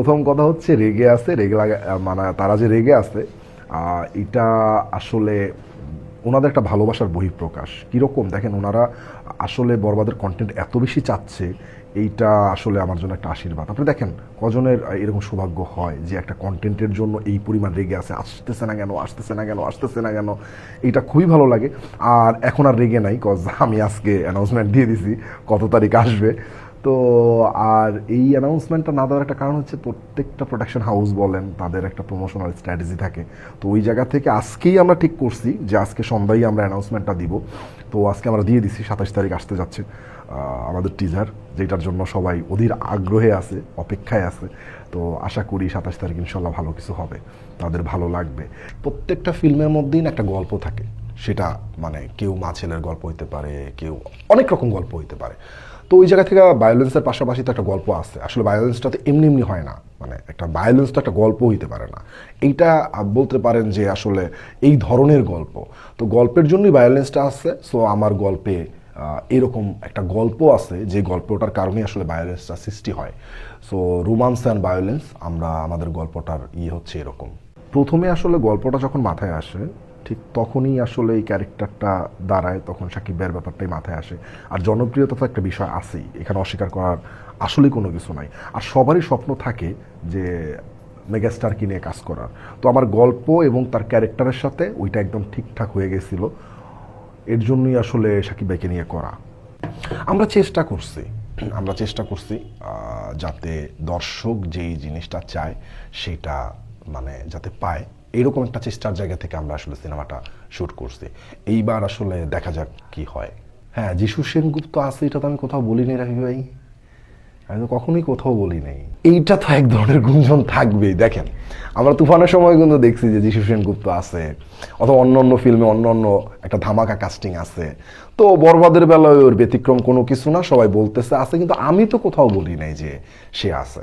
প্রথম কথা হচ্ছে রেগে আছে রেগে মানে তারা যে রেগে আছে এটা আসলে ওনাদের একটা ভালোবাসার বহিঃপ্রকাশ। কীরকম? দেখেন, ওনারা আসলে বরবাদের কন্টেন্ট এত বেশি চাচ্ছে, এইটা আসলে আমার জন্য একটা আশীর্বাদ। আপনি দেখেন, কজনের এরকম সৌভাগ্য হয় যে একটা কন্টেন্টের জন্য এই পরিমাণ রেগে আছে আসতেছে না কেন, আসতেছে না কেন, আসতেছে না কেন, এইটা খুবই ভালো লাগে। আর এখন আর রেগে নাই কজ আমি আজকে অ্যানাউন্সমেন্ট দিয়ে দিছি, কত তারিখ আসবে। তো আর এই অ্যানাউন্সমেন্টটা না দেওয়ার একটা কারণ হচ্ছে প্রত্যেকটা প্রোডাকশন হাউস বলেন, তাদের একটা প্রমোশনাল স্ট্র্যাটেজি থাকে। তো ওই জায়গা থেকে আজকেই আমরা ঠিক করছি যে আজকে সন্ধ্যায় আমরা অ্যানাউন্সমেন্টটা দিব। তো আজকে আমরা দিয়ে দিছি, সাতাশ তারিখ আসতে যাচ্ছে আমাদের টিজার যেটার জন্য সবাই অধীর আগ্রহে আছে, অপেক্ষায় আছে। তো আশা করি সাতাশ তারিখ ইনশাল্লাহ ভালো কিছু হবে, তাদের ভালো লাগবে। প্রত্যেকটা ফিল্মের মধ্যেই একটা গল্প থাকে, সেটা মানে কেউ মা ছেলের গল্প হইতে পারে, কেউ অনেক রকম গল্প হইতে পারে। তো ওই জায়গা থেকে ভায়োলেন্সের পাশাপাশি তো একটা গল্প আছে। আসলে ভায়োলেন্সটা তো এমনি এমনি হয় না। মানে একটা ভায়োলেন্স তো একটা গল্প হইতে পারে না। এইটা বলতে পারেন যে আসলে এই ধরনের গল্প। তো গল্পের জন্যই ভায়োলেন্সটা আছে। সো আমার গল্পে এরকম একটা গল্প আছে যে গল্পটার কারণেই আসলে ভায়োলেন্সটা সৃষ্টি হয়। সো রোমান্স অ্যান্ড ভায়োলেন্স আমরা, আমাদের গল্পটার ইয়ে হচ্ছে এরকম। প্রথমে আসলে গল্পটা যখন মাথায় আসে ঠিক তখনই আসলে এই ক্যারেক্টারটা দাঁড়ায়, তখন সাকিব ভাইয়ের ব্যাপারটাই মাথায় আসে। আর জনপ্রিয়তা তো একটা বিষয় আছেই, এখানে অস্বীকার করার আসলেই কোনো কিছু নাই। আর সবারই স্বপ্ন থাকে যে মেগাস্টার কিনে কাজ করার। তো আমার গল্প এবং তার ক্যারেক্টারের সাথে ওইটা একদম ঠিকঠাক হয়ে গেছিল। এর জন্যই আসলে সাকিব ভাইকে নিয়ে করা। আমরা চেষ্টা করছি, আমরা চেষ্টা করছি যাতে দর্শক যেই জিনিসটা চায় সেটা মানে যাতে পায়। এরকম একটা চেষ্টার জায়গা থেকে আমরা আসলে সিনেমাটা শ্যুট করছি। এইবার আসলে দেখা যাক কি হয়। হ্যাঁ যিশু সেনগুপ্ত আছে, এটা তো আমি কোথাও বলিনি রাখি ভাই। আমি তো কখনোই কোথাও বলি নাই এইটা তো এক ধরনের গুঞ্জন থাকবেই। দেখেন, আমরা তুফানের সময় কিন্তু দেখছি যে যিশু সেনগুপ্ত আছে, অথবা অন্য অন্য ফিল্মে অন্য অন্য একটা ধামাকা কাস্টিং আছে। তো বরবাদের বেলায় ওর ব্যতিক্রম কোনো কিছু না, সবাই বলতেছে, আছে, কিন্তু আমি তো কোথাও বলি নাই যে সে আছে।